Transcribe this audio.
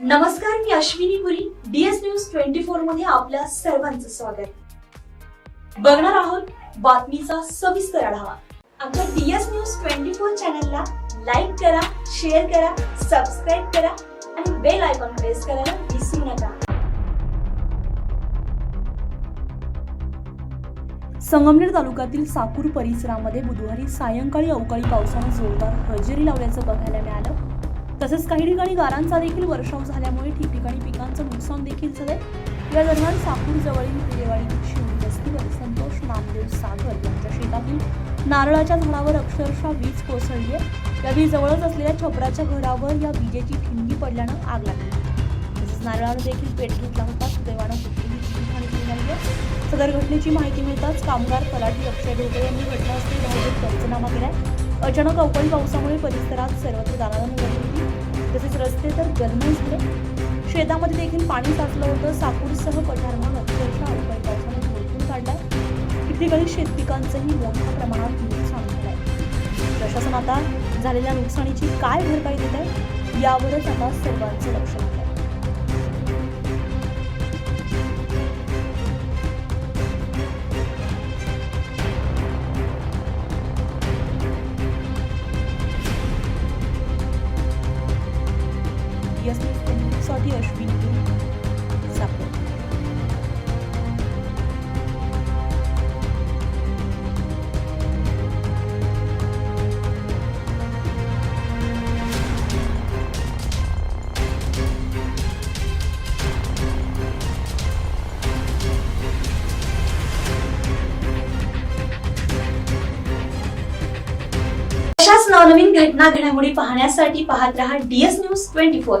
नमस्कार मी Ashwini Puri. DS news twenty फोरमध्ये आपल्या सर्वांचं स्वागत. बघणार आहोत बातमीचा सविस्तर आढावा. आमच्या डीएस न्यूज ट्वेंटी फोर चॅनलला लाईक करा शेअर करा सबस्क्राईब करा आणि बेल आयकॉन प्रेस करायला विसरू नका. संगमनेर तालुक्यातील साकूर परिसरामध्ये बुधवारी सायंकाळी अवकाळी पावसानं जोरदार हजेरी लावल्याचं बघायला मिळालं. तसेच काही ठिकाणी गारांचा देखील वर्षाव झाल्यामुळे ठिकठिकाणी पिकांचं नुकसान देखील झालंय. या दरम्यान साकूर जवळील पेरेवाडी शिवणी वस्तीवर संतोष नामदेव सागर यांच्या शेतातील नारळाच्या झाडावर अक्षरशः वीज कोसळली आहे. या वीजजवळच असलेल्या छपराच्या घरावर या विजेची ठिणगी पडल्यानं आग लागली. तसेच नारळानं देखील पेट घेतला होता. सुदैवानं कुठलीही जीवितहानी झाली नाहीये सदर घटनेची माहिती मिळताच कामगार तलाठी अक्षय ढोबळे यांनी घटनास्थळी धाव पंचनामा केलाय. अचानक अवकाळी पावसामुळे परिसरात सर्वत्र दाणादाण रस्ते तर जलमय झाले शेतामध्ये देखील पाणी साचलं होतं. साकूरसह पठार भाग अक्षरशः अवकाळी पावसाने झोडपून काढलाय ठिकठिकाणी शेतपिकांचंही मोठ्या प्रमाणात नुकसान झालंय. प्रशासन आता झालेल्या नुकसानीची काय भरपाई देत आहे यावरच आता सर्वांचं लक्ष आहे. साठी अश्विन अशाच नवनवीन घटना घडामोडी पाहण्यासाठी पाहत रहा डीएस न्यूज ट्वेंटी फोर